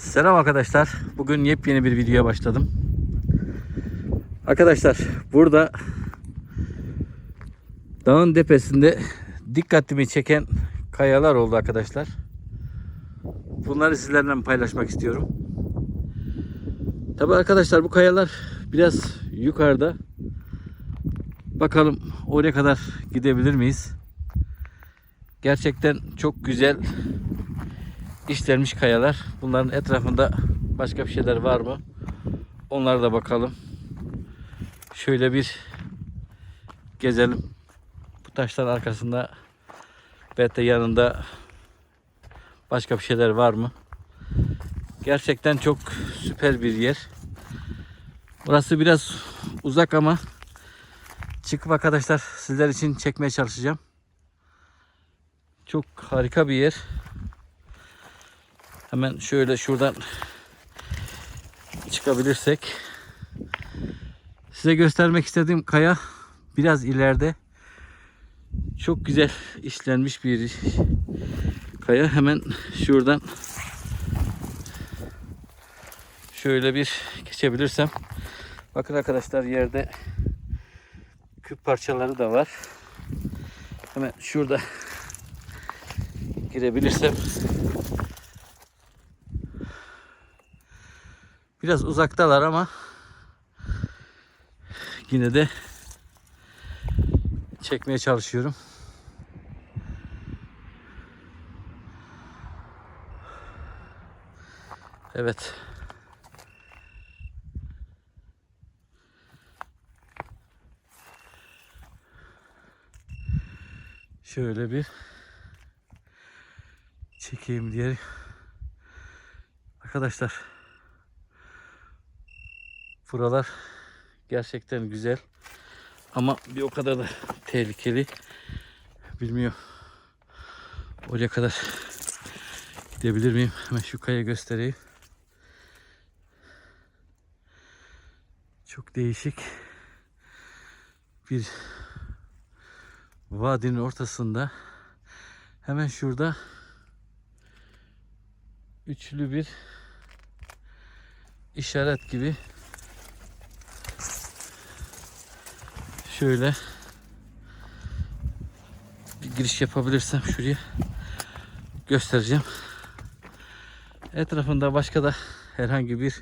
Selam arkadaşlar. Bugün yepyeni bir videoya başladım. Arkadaşlar burada dağın tepesinde dikkatimi çeken kayalar oldu arkadaşlar. Bunları sizlerle paylaşmak istiyorum. Tabi arkadaşlar bu kayalar biraz yukarıda. Bakalım oraya kadar gidebilir miyiz? Gerçekten çok güzel işlenmiş kayalar. Bunların etrafında başka bir şeyler var mı? Onlara da bakalım. Şöyle bir gezelim. Bu taşların arkasında de yanında başka bir şeyler var mı? Gerçekten çok süper bir yer. Burası biraz uzak ama çıkıp arkadaşlar sizler için çekmeye çalışacağım. Çok harika bir yer. Hemen şöyle şuradan çıkabilirsek. Size göstermek istediğim kaya biraz ileride. Çok güzel işlenmiş bir kaya. Hemen şuradan şöyle bir geçebilirsem. Bakın arkadaşlar yerde küp parçaları da var. Hemen şurada girebilirsem Biraz uzaktalar ama yine de çekmeye çalışıyorum. Evet. Şöyle bir çekeyim diye. Arkadaşlar Buralar gerçekten güzel. Ama bir o kadar da tehlikeli. Bilmiyorum. Oraya kadar gidebilir miyim? Hemen şu kaya göstereyim. Çok değişik bir vadinin ortasında hemen şurada üçlü bir işaret gibi şöyle bir giriş yapabilirsem şuraya göstereceğim. Etrafında başka da herhangi bir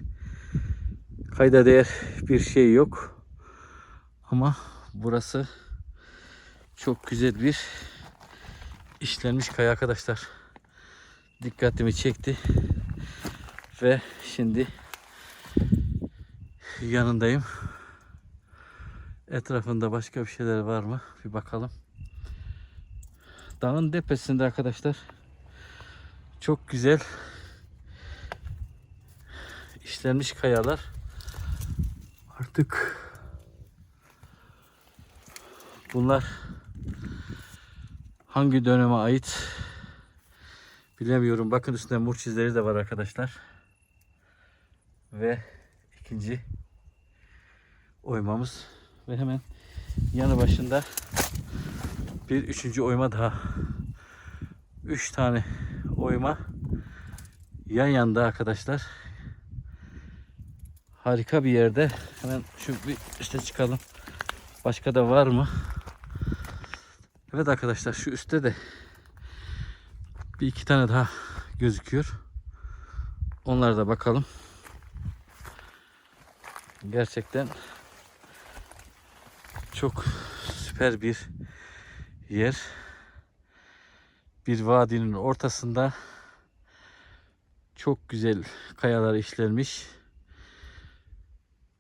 kayda değer bir şey yok. Ama burası çok güzel bir işlenmiş kaya arkadaşlar. Dikkatimi çekti. Ve şimdi yanındayım. Etrafında başka bir şeyler var mı? Bir bakalım. Dağın tepesinde arkadaşlar çok güzel işlenmiş kayalar. Artık bunlar hangi döneme ait bilemiyorum. Bakın üstünde murç izleri de var arkadaşlar. Ve ikinci oymamız ve hemen yanı başında bir üçüncü oyma daha. Üç tane oyma yan yanda arkadaşlar. Harika bir yerde. Hemen şu bir üste çıkalım. Başka da var mı? Evet arkadaşlar şu üstte de bir iki tane daha gözüküyor. Onlara da bakalım. Gerçekten çok süper bir yer. Bir vadinin ortasında çok güzel kayalar işlenmiş.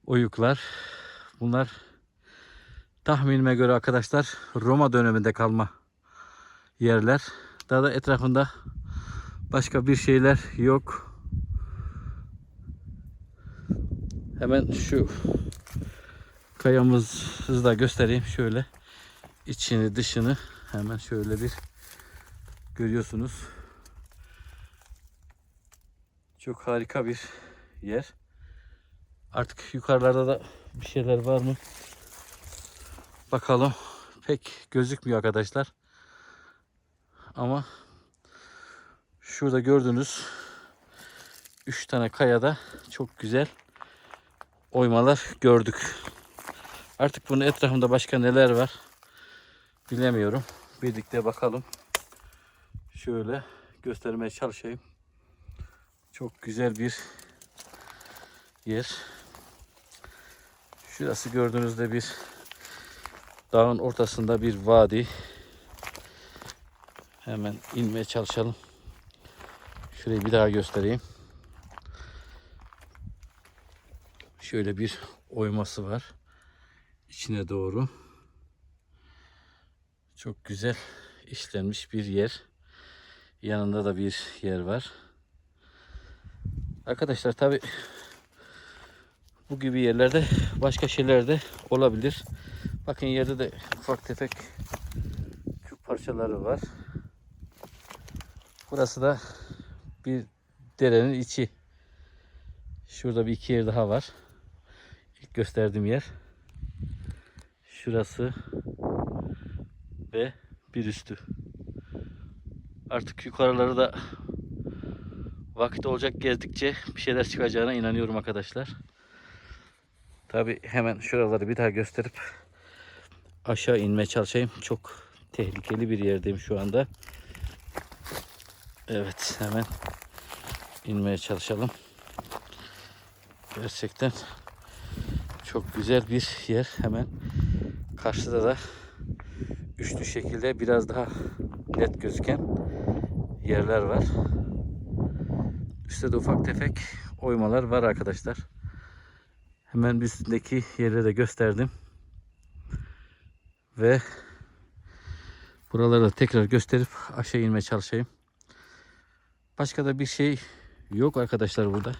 Oyuklar. Bunlar tahminime göre arkadaşlar Roma döneminde kalma yerler. Daha da etrafında başka bir şeyler yok. Hemen şu kayamızı da göstereyim şöyle. İçini dışını hemen şöyle bir görüyorsunuz. Çok harika bir yer. Artık yukarılarda da bir şeyler var mı? Bakalım. Pek gözükmüyor arkadaşlar. Ama şurada gördüğünüz 3 tane kayada çok güzel oymalar gördük. Artık bunun etrafında başka neler var bilemiyorum. Birlikte bakalım. Şöyle göstermeye çalışayım. Çok güzel bir yer. Şurası gördüğünüzde bir dağın ortasında bir vadi. Hemen inmeye çalışalım. Şurayı bir daha göstereyim. Şöyle bir oyması var. İçine doğru. Çok güzel işlenmiş bir yer. Yanında da bir yer var. Arkadaşlar tabi bu gibi yerlerde başka şeyler de olabilir. Bakın yerde de ufak tefek küp parçaları var. Burası da bir derenin içi. Şurada bir iki yer daha var. İlk gösterdiğim yer. Şurası ve bir üstü. Artık yukarıları da vakit olacak gezdikçe bir şeyler çıkacağına inanıyorum arkadaşlar. Tabi hemen şuraları bir daha gösterip aşağı inmeye çalışayım. Çok tehlikeli bir yerdeyim şu anda. Evet hemen inmeye çalışalım. Gerçekten çok güzel bir yer. Hemen karşıda da üçlü şekilde biraz daha net gözüken yerler var. Üstte de ufak tefek oymalar var arkadaşlar. Hemen üstündeki yeri de gösterdim. Ve buraları da tekrar gösterip aşağı inmeye çalışayım. Başka da bir şey yok arkadaşlar burada.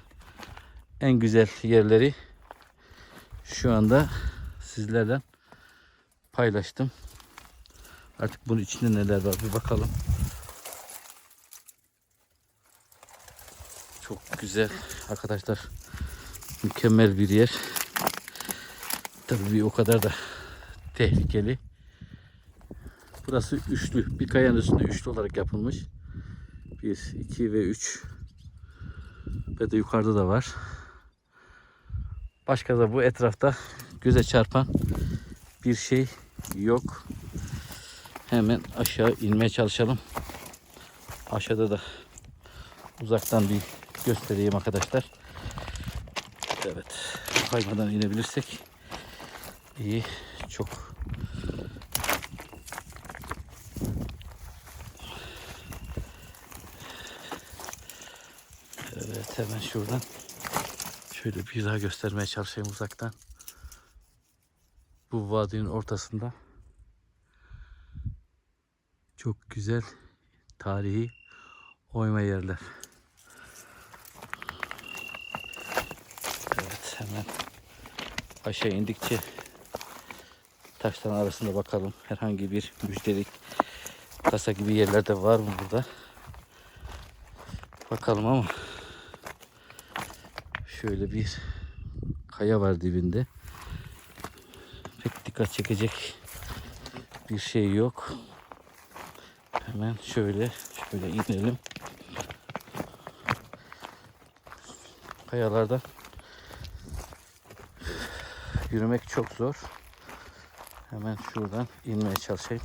En güzel yerleri şu anda sizlerle paylaştım. Artık bunun içinde neler var bir bakalım. Çok güzel arkadaşlar. Mükemmel bir yer. Tabii bir o kadar da tehlikeli. Burası üçlü. Bir kayanın üstünde üçlü olarak yapılmış. 1, 2 ve 3. Ve de yukarıda da var. Başka da bu etrafta göze çarpan bir şey yok. Hemen aşağı inmeye çalışalım. Aşağıda da uzaktan bir göstereyim arkadaşlar. Evet. Kaymadan inebilirsek iyi. Çok Evet hemen şuradan şöyle bir daha göstermeye çalışayım uzaktan. Bu vadinin ortasında çok güzel tarihi oyma yerler. Evet hemen aşağı indikçe taşların arasında bakalım herhangi bir müjdelik kasa gibi yerler de var mı burada? Bakalım ama şöyle bir kaya var dibinde. Dikkat çekecek bir şey yok. Hemen şöyle şöyle inelim. Kayalardan yürümek çok zor. Hemen şuradan inmeye çalışayım.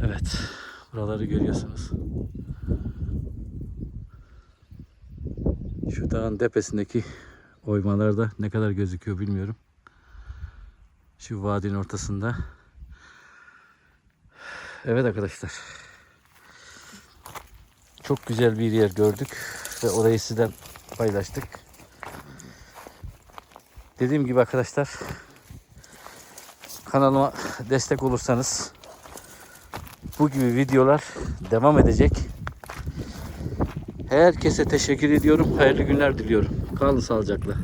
Evet. Buraları görüyorsunuz. Şu dağın tepesindeki oymalarda ne kadar gözüküyor bilmiyorum. Şu vadinin ortasında. Evet arkadaşlar. Çok güzel bir yer gördük ve orayı sizden paylaştık. Dediğim gibi arkadaşlar kanalıma destek olursanız bu gibi videolar devam edecek. Herkese teşekkür ediyorum. Hayırlı günler diliyorum. Kalın sağlıcakla.